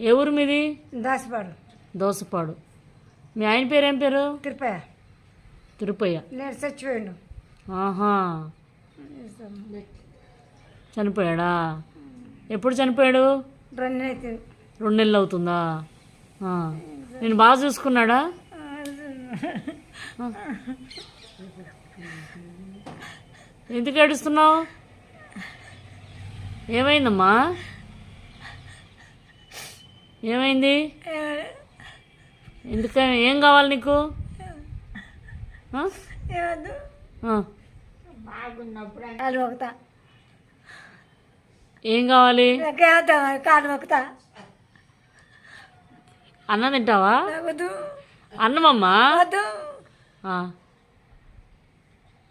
ఏ ఊరు మీది? దాసిపాడు. దోసపాడు. మీ ఆయన పేరు ఏం పేరు? తిరుపతి తిరుపయ్య. లేడు చచ్చిపోయిండు ఆహా. చనిపోయాడా? ఎప్పుడు చనిపోయాడు? రెండు అవుతుంది రెండు నెలలు అవుతుందా? ఆ. నేను బాగా చూసుకున్నాడా? ఆ. ఎందుకు ఏడుస్తున్నావు? ఏమైందమ్మా? ఏమైంది? ఎందుక ఏం కావాలి నీకు? ఏం కావాలి? అన్నం తింటావా? అన్నమమ్మా.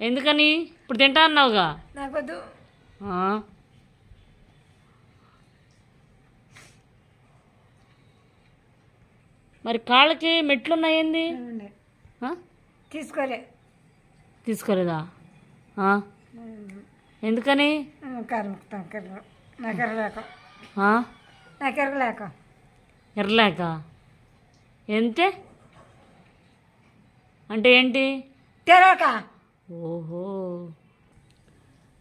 ఎందుకని? ఇప్పుడు తింటా అన్నావుగా నాకు వద్దు ఆ. మరి కాళ్ళకి మెట్లు ఉన్నాయండి ఉన్నాయి. ఆ? తీసుకోలే. తీసుకోలేదా? ఎందుకని? మొక్కుతాను కెరలు నాకు ఎరలేక ఎర్రలేక ఎంతే? అంటే ఏంటి? తెరవక. ఓహో.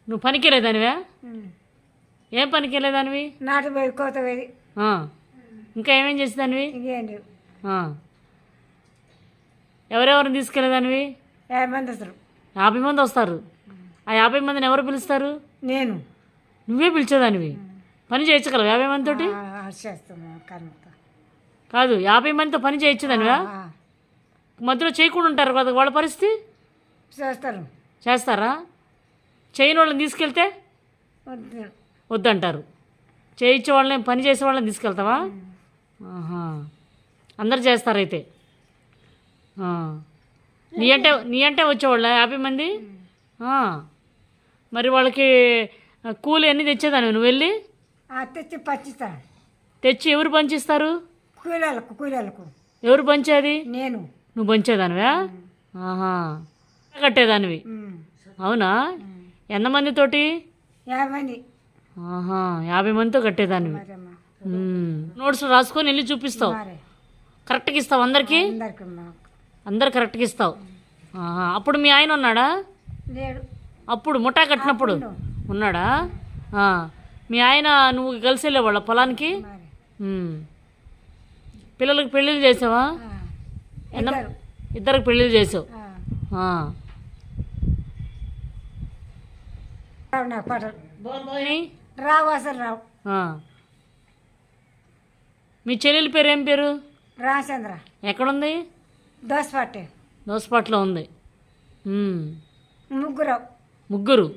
నువ్వు పనికిలేదానివే ఏం పనికిలేదానివి నాటు కోత. ఇంకా ఏమేం చేసేదానివి? ఇంకేం లేవు. ఎవరెవరిని తీసుకెళ్ళేదానివి యాభై మంది వస్తారు. యాభై మంది వస్తారు. ఆ యాభై మందిని ఎవరు పిలుస్తారు? నేను. నువ్వే పిలిచేదానివి. పని చేయించగలవు యాభై మందితోటి? కాలు మొక్కుతా కాదు యాభై మందితో పని చేయించదానివా? మధ్యలో చేయకుండా ఉంటారు కదా వాళ్ళ పరిస్థితి? చేస్తారు. చేస్తారా? చేయని వాళ్ళని తీసుకెళ్తే? వద్దు. వద్దంటారు. చేయించే వాళ్ళని పని చేసే వాళ్ళని తీసుకెళ్తావా? ఆహా. అందరు చేస్తారైతే. నీ అంటే నీ అంటే వచ్చేవాళ్ళ యాభై మంది. మరి వాళ్ళకి కూలి ఎన్ని తెచ్చేదాన్ని నువ్వు వెళ్ళి? తెచ్చి పచ్చిస్తా తెచ్చి ఎవరు పంచిస్తారు? కూలీలకు కూలీలకు. ఎవరు పంచేది? నేను. నువ్వు పంచేదానివా? ఆహా. కట్టేదానివి. అవునా? ఎంతమందితోటి యాభై మంది. ఆహా. యాభై మందితో కట్టేదానివి. నోట్స్ రాసుకొని వెళ్ళి చూపిస్తావు. కరెక్ట్గా ఇస్తావు అందరికీ? అందరు కరెక్ట్గా ఇస్తావు. అప్పుడు మీ ఆయన ఉన్నాడా? అప్పుడు ముఠా కట్టినప్పుడు ఉన్నాడా. మీ ఆయన నువ్వు కలిసి వెళ్ళేవాళ్ళ పొలానికి. పిల్లలకు పెళ్ళిళ్ళు చేసావా. ఎన్న ఇద్దరు. ఇద్దరికి పెళ్ళిళ్ళు చేసావు. రావు అసలు రావు. మీ చెల్లెలి పేరు ఏం పేరు? రామచంద్ర ఎక్కడుంది? దోశ పట్టే దోసపాట్లో ఉంది. మ్మ్. ముగ్గురు. ముగ్గురు.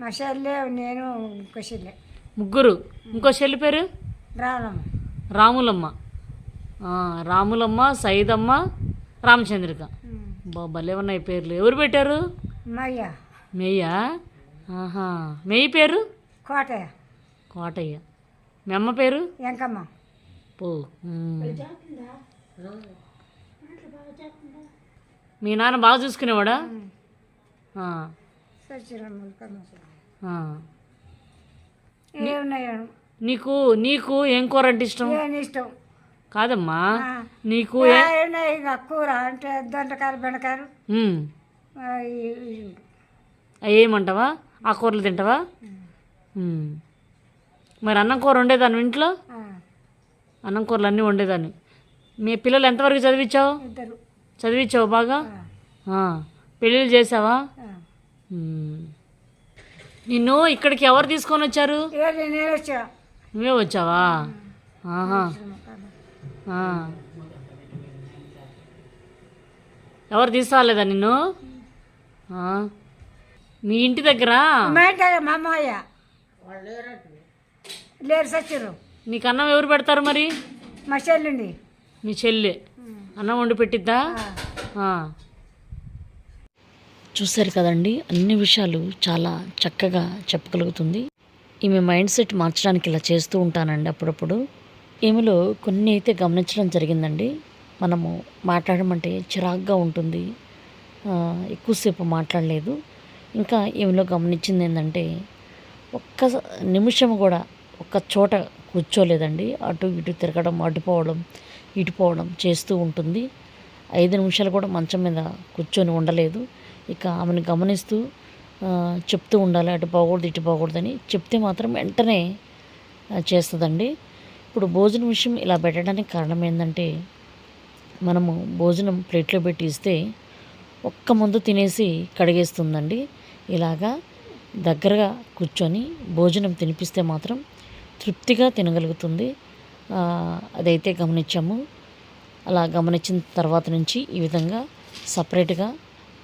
మా చెల్లె నేను ఇంకో చెల్లె. ముగ్గురు. ఇంకో చెల్లి పేరు? రావణమ్మ రాములమ్మ. ఆ, రాములమ్మ సైదమ్మ రామచంద్రిక. బా భలే ఉన్నాయి పేర్లు. ఎవరు పెట్టారు? మయ్య. మెయ్యా? ఆహా. మెయ్యి పేరు? కోటయ్య. కోటయ్య. మీ అమ్మ పేరు? ఎంకమ్మ పో. మీ నాన్న బాగా చూసుకునేవాడా? నీకు నీకు ఏం కూర అంటే ఇష్టం? ఇష్టం? కాదమ్మా. నీకు ఏ- ఏ ఉన్నాయి ఇక కూర అంటే దొండకాయలు బెండకాయలు. ఏమంటావా? ఆ కూరలు తింటావా. మరి అన్నం కూర వండేదాన్ని ఇంట్లో? అన్నం కూరలు అన్నీ వండేదాన్ని. మీ పిల్లలు ఎంతవరకు చదివించావు? చదివించావు బాగా. పెళ్ళిళ్ళు చేసావా. నిన్ను ఇక్కడికి ఎవరు తీసుకొని వచ్చారు? నువ్వే వచ్చావా. ఎవరు తీసుకురాలేదా నిన్ను. మీ ఇంటి దగ్గర? మా లేరు సచ్చిరు. నీకు అన్నం ఎవరు పెడతారు మరి? మా చెల్లుండి. మీ చెల్లి. అన్నం వండి పెట్టిద్దా. చూశారు కదండి అన్ని విషయాలు చాలా చక్కగా చెప్పగలుగుతుంది. ఈమె మైండ్ సెట్ మార్చడానికి ఇలా చేస్తూ ఉంటానండి అప్పుడప్పుడు. ఈమెలో కొన్ని అయితే గమనించడం జరిగిందండి. మనము మాట్లాడమంటే చిరాగ్గా ఉంటుంది. ఎక్కువసేపు మాట్లాడలేదు. ఇంకా ఈమెలో గమనించింది ఏంటంటే ఒక్క నిమిషం కూడా ఒక్క చోట కూర్చోలేదండి. అటు ఇటు తిరగడం అటుపోవడం ఇటుపోవడం చేస్తూ ఉంటుంది. ఐదు నిమిషాలు కూడా మంచం మీద కూర్చొని ఉండలేదు. ఇక ఆమెను గమనిస్తూ చెప్తూ ఉండాలి. అటు పోకూడదు ఇటు పోకూడదని చెప్తే మాత్రం వెంటనే చేస్తుందండి. ఇప్పుడు భోజనం విషయం ఇలా పెట్టడానికి కారణం ఏంటంటే మనము భోజనం ప్లేట్లో పెట్టి ఇస్తే ఒక్క ముందు తినేసి కడిగేస్తుందండి. ఇలాగా దగ్గరగా కూర్చొని భోజనం తినిపిస్తే మాత్రం తృప్తిగా తినగలుగుతుంది. అదైతే గమనించాము. అలా గమనించిన తర్వాత నుంచి ఈ విధంగా సపరేట్గా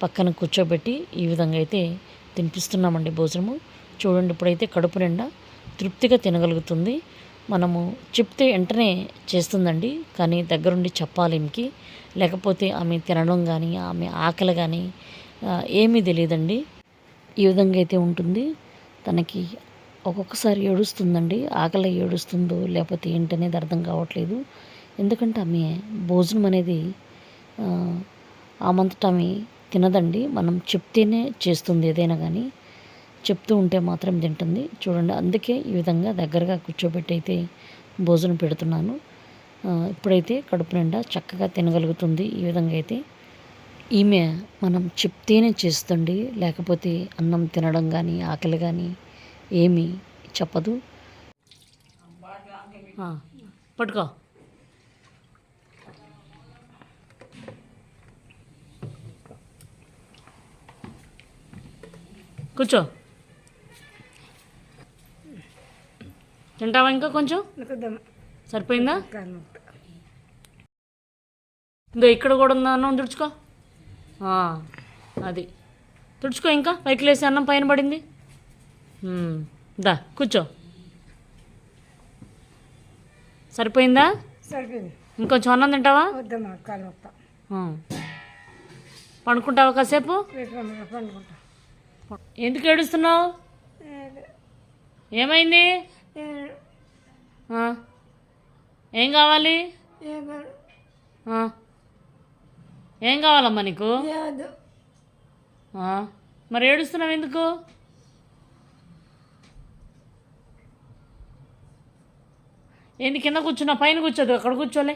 పక్కన కూర్చోబెట్టి ఈ విధంగా అయితే తినిపిస్తున్నామండి భోజనము. చూడండి ఇప్పుడైతే కడుపు నిండా తృప్తిగా తినగలుగుతుంది. మనము చెప్తే వెంటనే చేస్తుందండి. కానీ దగ్గరుండి చెప్పాలి ఈమెకి. లేకపోతే ఆమె తినడం కానీ ఆమె ఆకలి కానీ ఏమీ తెలియదండి. ఈ విధంగా అయితే ఉంటుంది. తనకి ఒక్కొక్కసారి ఏడుస్తుందండి. ఆకలి ఏడుస్తుందో లేకపోతే ఏంటనేది అర్థం కావట్లేదు. ఎందుకంటే ఆమె భోజనం అనేది ఆ, ఆమంతటా ఆమె తినదండి. మనం చెప్తేనే చేస్తుంది ఏదైనా కానీ. చెప్తూ ఉంటే మాత్రం తింటుంది. చూడండి అందుకే ఈ విధంగా దగ్గరగా కూర్చోబెట్టి అయితే భోజనం పెడుతున్నాను. ఇప్పుడైతే కడుపు నిండా చక్కగా తినగలుగుతుంది ఈ విధంగా అయితే. ఈమె మనం చెప్తేనే చేస్తుంది లేకపోతే అన్నం తినడం కానీ ఆకలి కానీ ఏమీ చెప్పదు. పట్టుకో. కూర్చో. తింటావా ఇంకా కొంచెం? సరిపోయిందా? ఇందో ఇక్కడ కూడా ఉందా అన్నం? తుడుచుకో. ఆ, అది. తుడుచుకో ఇంకా. పైకి లేసి అన్నం పైన పడింది. దా కూర్చో. సరిపోయిందా? సరిపోయింది. ఇంకొంచెం అన్నం తింటావా. పడుకుంటావా కాసేపు? ఎందుకు ఏడుస్తున్నావు? ఏమైంది. ఏం కావాలి. ఏం కావాలమ్మా నీకు. మరి ఏడుస్తున్నావు ఎందుకు? ఏంది కింద కూర్చున్నావు పైన కూర్చోదు అక్కడ కూర్చోలే.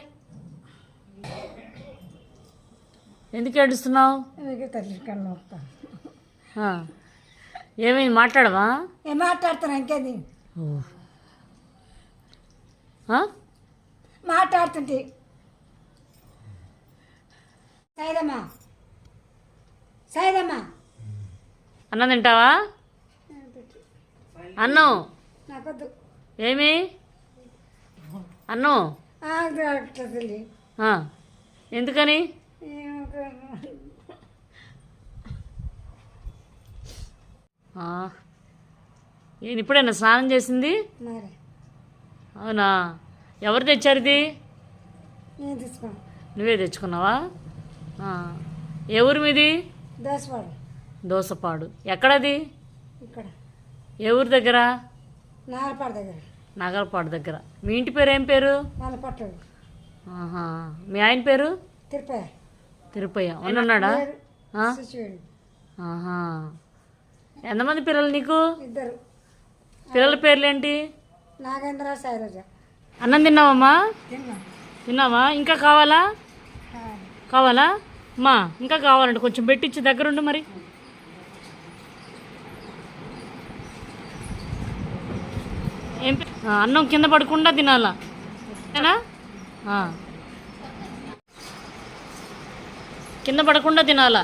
ఎందుకు ఏడుస్తున్నావు. ఏమైంది మాట్లాడవా? ఏం మాట్లాడుతున్నా ఇంకేది? మాట్లాడుతుంటే. సైదమ్మా. సైదమ్మా. అన్నం తింటావా? అన్నం ఏమి? అన్నం. ఎందుకని. నేను ఇప్పుడేనా స్నానం చేసింది? మరి. అవునా? ఎవరు తెచ్చారు ఇది? నువ్వే తెచ్చుకున్నావా. ఏ ఊరు మీది? దోసపాడు. దోసపాడు. ఎక్కడది? ఇక్కడ. ఏ ఊరు దగ్గర? నాగపాడు దగ్గర. నాగరపాడు దగ్గర. మీ ఇంటి పేరు ఏం పేరు? ఆహా. మీ ఆయన పేరు? తిరుపతి తిరుపయ్య. ఉన్నాడా ఆ? శిశువుడు ఆహా. ఎంతమంది పిల్లలు నీకు? ఇద్దరు. పిల్లల పేర్లేంటి? నాగేంద్ర శైలజ అన్నం తిన్నావమ్మా? తిన్నా. తిన్నావా? ఇంకా కావాలా? కావాలా? అమ్మా ఇంకా కావాలంటే. కొంచెం పెట్టించి దగ్గరుండు మరి. ఏం పే- అన్నం కింద పడకుండా తినాలా. కింద పడకుండా తినాలా.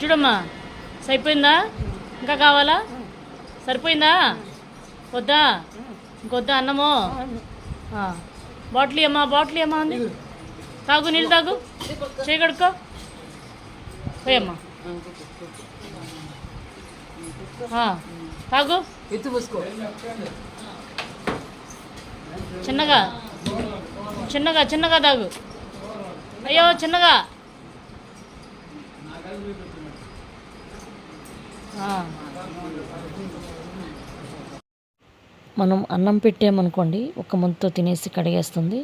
చూడమ్మా సరిపోయిందా? ఇంకా కావాలా? సరిపోయిందా? వద్దా? ఇంకొద్దా అన్నము. బాటిల్ అమ్మా బాటిల్ అమ్మా ఉంది తాగు నీళ్ళు తాగు. చేయి కడుక్కో. పోయమ్మా. తాగు. ఎత్తు పోసుకో చిన్నగా. చిన్నగా చిన్నగా తాగు. అయ్యో చిన్నగా. మనం అన్నం పెట్టామనుకోండి ఒక ముందుతో తినేసి కడిగేస్తుంది.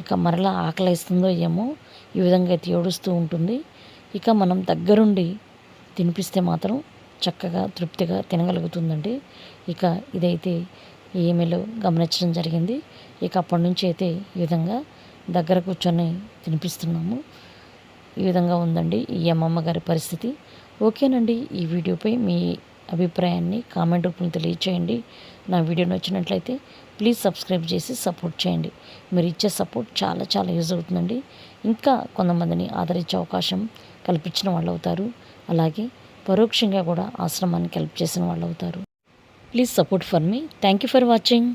ఇక మరలా ఆకలిస్తుందో ఏమో ఈ విధంగా అయితే ఏడుస్తూ ఉంటుంది. ఇక మనం దగ్గరుండి తినిపిస్తే మాత్రం చక్కగా తృప్తిగా తినగలుగుతుందండి. ఇక ఇదైతే ఈమెలో గమనించడం జరిగింది. ఇక అప్పటి నుంచి అయితే ఈ విధంగా దగ్గర కూర్చొని తినిపిస్తున్నాము. ఈ విధంగా ఉందండి ఈ అమ్మమ్మ గారి పరిస్థితి. ఓకేనండి ఈ వీడియోపై మీ అభిప్రాయాన్ని కామెంట్ రూపంలో తెలియచేయండి. నా వీడియో నచ్చినట్లయితే ప్లీజ్ సబ్స్క్రైబ్ చేసి సపోర్ట్ చేయండి. మీరు ఇచ్చే సపోర్ట్ చాలా చాలా యూజ్ అవుతుందండి. ఇంకా కొంతమందిని ఆదరించే అవకాశం కల్పించిన వాళ్ళు అవుతారు. అలాగే పరోక్షంగా కూడా ఆశ్రమానికి హెల్ప్ చేసిన వాళ్ళు అవుతారు. Please support for me. Thank you for watching.